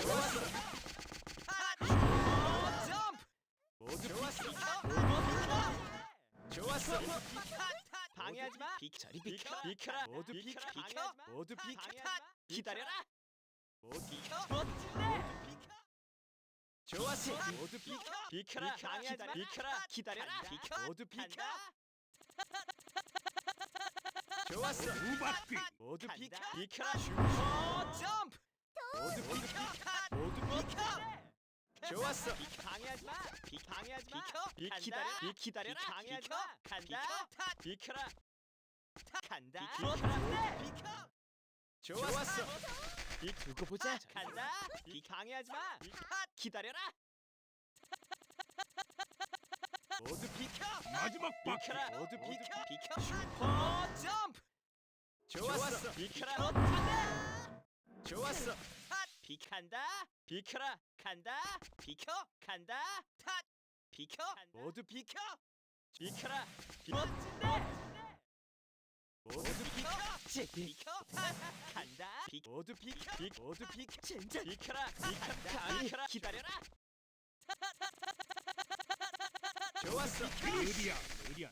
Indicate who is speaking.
Speaker 1: 좋았어.
Speaker 2: 점프.
Speaker 1: 모두
Speaker 2: 좋았어.
Speaker 1: 비켜. 좋았어.
Speaker 2: 방해하지 마.
Speaker 1: 비 저리
Speaker 2: 비켜.
Speaker 1: 비켜. 모두
Speaker 2: 비켜.
Speaker 1: 비켜. 모두 비켜. 기다려라. 모두
Speaker 2: 비켜. 멋진데. 비켜.
Speaker 1: 좋았어. 모두 비켜.
Speaker 2: 비켜.
Speaker 1: 비켜라.
Speaker 2: 비켜. 방해하지. 마.
Speaker 1: 비켜라. 기다려라. 비켜. 모두 비켜. 좋았어.
Speaker 3: 우박귀
Speaker 1: 모두. 비켜. 비켜라.
Speaker 2: 어, 점프.
Speaker 1: 모두
Speaker 2: 비켜.
Speaker 1: 비켜. 모두 비켜. 좋았어.
Speaker 2: 방해하지 마. 비 방해하지 마.
Speaker 1: 비켜. 비
Speaker 2: 간다.
Speaker 1: 기다려. 비 기다려라.
Speaker 2: 비 방해하지
Speaker 1: 비켜.
Speaker 2: 마. 간다. 탓.
Speaker 1: 비켜라.
Speaker 2: 간다.
Speaker 1: 비켜라.
Speaker 2: 비켜.
Speaker 1: 좋았어. 비 두고 보자.
Speaker 2: 간다. 비 방해하지 마. 탓.
Speaker 1: 기다려라. 모두 비켜.
Speaker 3: 마지막
Speaker 1: 비켜라. 모두 비켜.
Speaker 2: 비켜. 슈퍼 점프.
Speaker 1: 좋았어.
Speaker 2: 비켜라.
Speaker 1: 좋았어.
Speaker 2: 탓. 비간다.
Speaker 1: 비켜라.
Speaker 2: 간다. 비켜. 간다. 탓. 비켜.
Speaker 1: 모두 비켜.
Speaker 2: 비켜.
Speaker 1: 비켜라. 비
Speaker 2: 멋진데.
Speaker 1: 모두 비켜. 지-
Speaker 2: 비켜. 탓. 간다.
Speaker 1: 비 모두 비켜. 비 모두 비켜. 진짜 비켜라. 비켜.
Speaker 2: 간다.
Speaker 1: 비켜라. 기다려라. 좋았어.
Speaker 3: 느리야 느리야